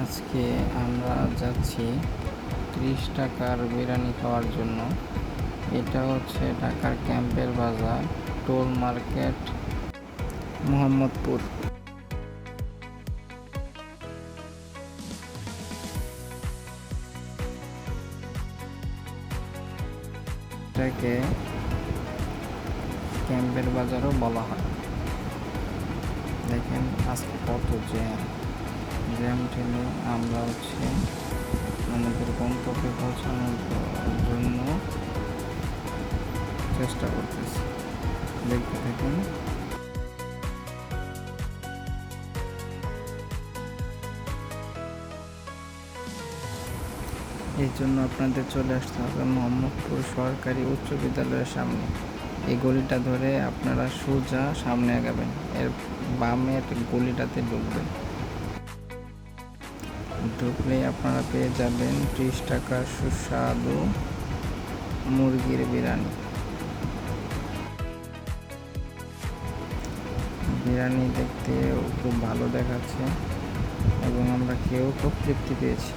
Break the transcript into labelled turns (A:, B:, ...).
A: আজকে আমরা যাচ্ছি ত্রিশ টাকার বিরিয়ানি খাওয়ার জন্য। এটা হচ্ছে ঢাকার ক্যাম্পের বাজার, টোল মার্কেট, মোহাম্মদপুর। এটাকে ক্যাম্পের বাজারও বলা হয়। দেখেন আজকে কত জ্যাম। জ্যাম ঠেলে আমরা হচ্ছে আমাদের গন্তব্যে পৌঁছানোর জন্য চেষ্টা করতেছি। দেখতে থাকুন। এই জন্য আপনাদের চলে আসতে হবে মোহাম্মদপুর সরকারি উচ্চ বিদ্যালয়ের সামনে। এই গলিটা ধরে আপনারা সোজা সামনে আগাবেন। এর বামে একটা গলিটাতে ঢুকবেন। ঢুকলেই আপনারা পেয়ে যাবেন ত্রিশ টাকার সুস্বাদু মুরগির বিরিয়ানি। বিরিয়ানি দেখতে খুব ভালো দেখাচ্ছে এবং আমরা খেয়েও খুব তৃপ্তি পেয়েছি।